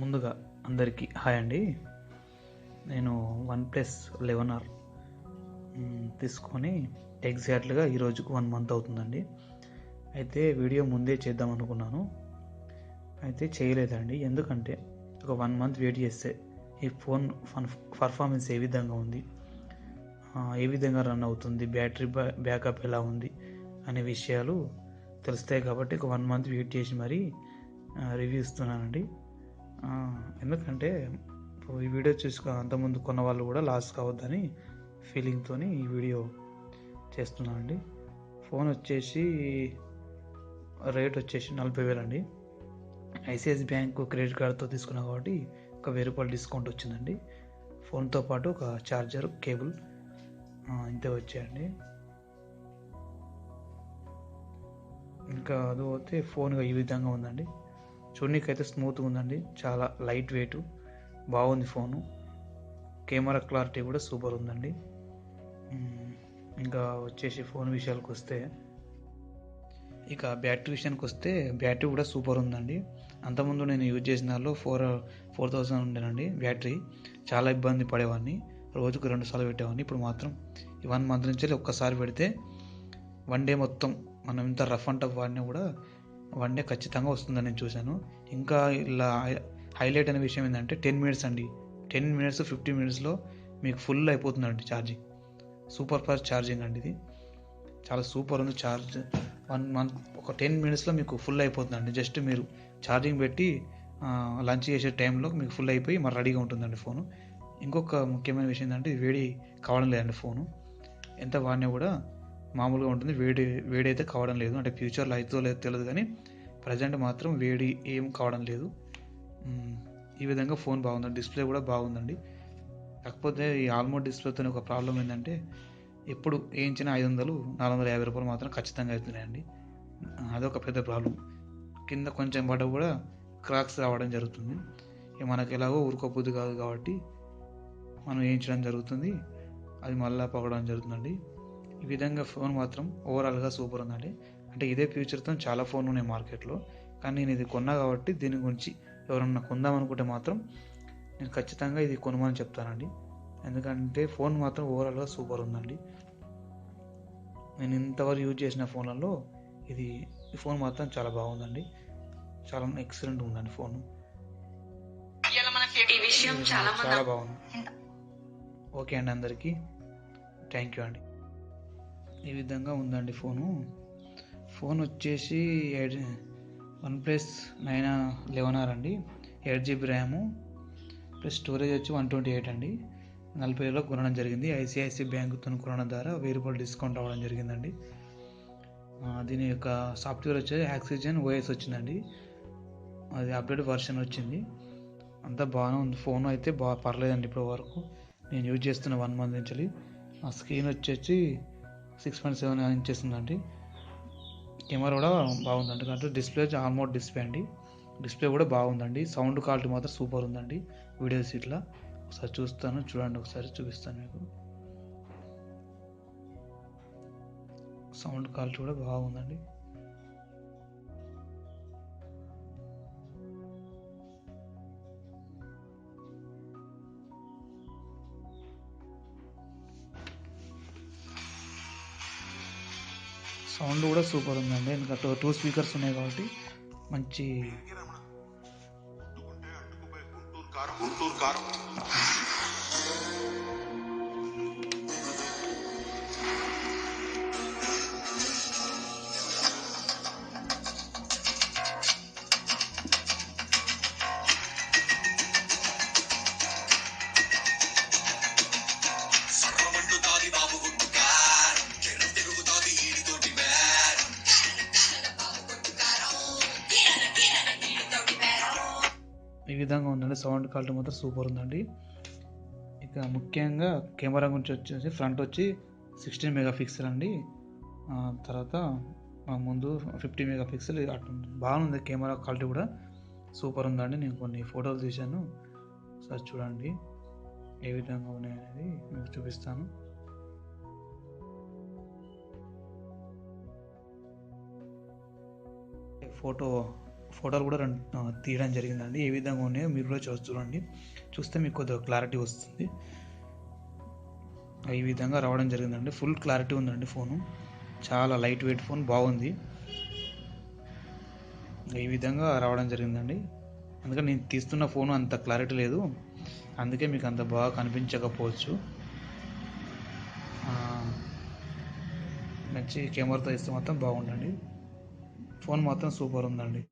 ముందుగా అందరికీ హాయ్ అండి. నేను వన్ ప్లస్ లెవెన్ ఆర్ తీసుకొని ఎగ్జాక్ట్గా ఈరోజు వన్ మంత్ అవుతుందండి. అయితే వీడియో ముందే చేద్దాం అనుకున్నాను. అయితే చేయలేదండి. ఎందుకంటే ఒక వన్ మంత్ వెయిట్ చేస్తే ఈ ఫోన్ ఫన్ పర్ఫార్మెన్స్ ఏ విధంగా ఉంది? ఏ విధంగా రన్ అవుతుంది? బ్యాటరీ బ్యాకప్ ఎలా ఉంది? అనే విషయాలు తెలుస్తాయి కాబట్టి ఒక వన్ మంత్ వెయిట్ చేసి మరీ రివ్యూ ఇస్తున్నానండి. ఎందుకంటే ఇప్పుడు ఈ వీడియో చూసుకు అంతకుముందు కొన్న వాళ్ళు కూడా లాస్ కావద్దని ఫీలింగ్తో ఈ వీడియో చేస్తున్నానండి. ఫోన్ వచ్చేసి రేట్ వచ్చేసి నలభై వేలు అండి. ఐసిఐసి బ్యాంక్ క్రెడిట్ కార్డ్తో తీసుకున్నా కాబట్టి ఒక వెయ్యి రూపాయలు డిస్కౌంట్ వచ్చిందండి. ఫోన్తో పాటు ఒక ఛార్జర్ కేబుల్ ఇంతే వచ్చాయండి. ఇంకా అది పోతే ఫోన్ ఈ విధంగా ఉందండి. చూడనీకైతే స్మూత్గా ఉందండి. చాలా లైట్ వెయిట్ బాగుంది ఫోను కెమెరా క్లారిటీ కూడా సూపర్ ఉందండి. ఇంకా వచ్చేసి ఫోన్ విషయాలకు వస్తే ఇక బ్యాటరీ విషయానికి వస్తే బ్యాటరీ కూడా సూపర్ ఉందండి. అంతకుముందు నేను యూజ్ చేసిన దానిలో ఫోర్ ఫోర్ థౌసండ్ ఉండేనండి బ్యాటరీ చాలా ఇబ్బంది పడేవాడిని. రోజుకు రెండు సార్లు పెట్టేవాడిని. ఇప్పుడు మాత్రం ఈ వన్ మంత్ నుంచి ఒక్కసారి పెడితే వన్ డే మొత్తం మనం ఇంత రఫ్ అండ్ టఫ్ వాడినా కూడా వన్ డే ఖచ్చితంగా వస్తుందని నేను చూశాను. ఇంకా ఇలా హైలైట్ అనే విషయం ఏంటంటే టెన్ మినిట్స్ అండి. టెన్ మినిట్స్ ఫిఫ్టీ మినిట్స్లో మీకు ఫుల్ అయిపోతుందండి ఛార్జింగ్. సూపర్ ఫాస్ట్ ఛార్జింగ్ అండి ఇది. చాలా సూపర్ ఉంది ఛార్జ్. వన్ మంత్ ఒక టెన్ మినిట్స్లో మీకు ఫుల్ అయిపోతుందండి. జస్ట్ మీరు ఛార్జింగ్ పెట్టి లంచ్ చేసే టైంలో మీకు ఫుల్ అయిపోయి మరి రెడీగా ఉంటుందండి ఫోను. ఇంకొక ముఖ్యమైన విషయం ఏంటంటే వేడి కావడం లేదండి ఫోను. ఎంత వాడినా కూడా మామూలుగా ఉంటుంది. వేడి వేడి అయితే కావడం లేదు. అంటే ఫ్యూచర్లో అవుతుందో లేదో తెలియదు కానీ ప్రజెంట్ మాత్రం వేడి ఏం కావడం లేదు. ఈ విధంగా ఫోన్ బాగుంది డిస్ప్లే కూడా బాగుందండి. కాకపోతే ఈ ఆల్మోస్ట్ డిస్ప్లేతో ఒక ప్రాబ్లం ఏంటంటే ఎప్పుడు వేయించిన ఐదు వందలు నాలుగు వందల యాభై రూపాయలు మాత్రం ఖచ్చితంగా అవుతున్నాయండి. అదొక పెద్ద ప్రాబ్లం కింద కొంచెం పడ కూడా క్రాక్స్ రావడం జరుగుతుంది. ఇక మనకి ఎలాగో ఊరుకోబుద్ది కాదు కాబట్టి మనం వేయించడం జరుగుతుంది. అది మళ్ళా పగడం జరుగుతుందండి. ఈ విధంగా ఫోన్ మాత్రం ఓవరాల్గా సూపర్ ఉందండి. అంటే ఇదే ఫ్యూచర్తో చాలా ఫోన్లు ఉన్నాయి మార్కెట్లో. కానీ నేను ఇది కొన్నా కాబట్టి దీని గురించి ఎవరన్నా కొందాం అనుకుంటే మాత్రం నేను ఖచ్చితంగా ఇది కొనమని చెప్తానండి. ఎందుకంటే ఫోన్ మాత్రం ఓవరాల్గా సూపర్ ఉందండి. నేను ఇంతవరకు యూజ్ చేసిన ఫోన్లలో ఇది ఈ ఫోన్ మాత్రం చాలా బాగుందండి. చాలా ఎక్సలెంట్ ఉందండి ఫోన్ చాలా బాగుంది. ఓకే అండి అందరికీ. థ్యాంక్ యూ అండి. ఈ విధంగా ఉందండి ఫోను. ఫోన్ వచ్చేసి eight one plus nine eleven R అండి. Eight GB RAM plus storage వచ్చి వన్ ట్వంటీ ఎయిట్ అండి. నలభై వేలలో కొనడం జరిగింది. ఐసిఐసి బ్యాంకుతో కొనడం ద్వారా వెయ్యి రూపాయలు డిస్కౌంట్ అవ్వడం జరిగిందండి. దీని యొక్క సాఫ్ట్వేర్ వచ్చేసి ఆక్సిజన్ ఓఎస్ వచ్చిందండి. అది అప్డేట్ వర్షన్ వచ్చింది. అంతా బాగానే ఉంది. ఫోన్ అయితే బాగా పర్లేదండి ఇప్పటి వరకు. నేను యూజ్ చేస్తున్న వన్ మంత్ నుంచి. ఆ స్క్రీన్ వచ్చేసి సిక్స్ పాయింట్ సెవెన్ ఇంచెస్ ఉందండి. కెమెరా కూడా బాగుందండి. అంటే డిస్ప్లే ఆల్మోస్ట్ డిస్ప్లే అండి. డిస్ప్లే కూడా బాగుందండి. సౌండ్ క్వాలిటీ మాత్రం సూపర్ ఉందండి. వీడియోస్ ఇట్లా ఒకసారి చూస్తాను. చూడండి ఒకసారి చూపిస్తాను మీకు. సౌండ్ క్వాలిటీ కూడా బాగుందండి. సౌండ్ కూడా సూపర్ ఉందండి. ఎందుకంటే టూ స్పీకర్స్ ఉన్నాయి కాబట్టి మంచి గుంటూరు కారం. విధంగా ఉందండి సౌండ్ క్వాలిటీ మాత్రం సూపర్ ఉందండి. ఇక ముఖ్యంగా కెమెరా గురించి వచ్చేసి ఫ్రంట్ వచ్చి సిక్స్టీన్ మెగా పిక్సెల్ అండి తర్వాత ముందు ఫిఫ్టీ మెగా పిక్సెల్ అటు బాగుంది కెమెరా క్వాలిటీ కూడా. సూపర్ ఉందండి. నేను కొన్ని ఫోటోలు తీశాను. సార్ చూడండి. ఏ విధంగా ఉన్నాయి అనేది మీకు చూపిస్తాను. ఫోటో ఫోటోలు కూడా రెండు తీయడం జరిగిందండి. ఏ విధంగా ఉన్నాయో మీరు కూడా చూసి చూడండి. చూస్తే మీకు కొద్దిగా క్లారిటీ వస్తుంది. ఈ విధంగా రావడం జరిగిందండి. ఫుల్ క్లారిటీ ఉందండి ఫోను చాలా లైట్ వెయిట్ ఫోన్ బాగుంది. ఈ విధంగా రావడం జరిగిందండి. అందుకని నేను తీస్తున్న ఫోను అంత క్లారిటీ లేదు. అందుకే మీకు అంత బాగా కనిపించకపోవచ్చు. మంచి కెమెరాతో ఇస్తే మాత్రం బాగుండండి. ఫోన్ మాత్రం సూపర్ ఉందండి.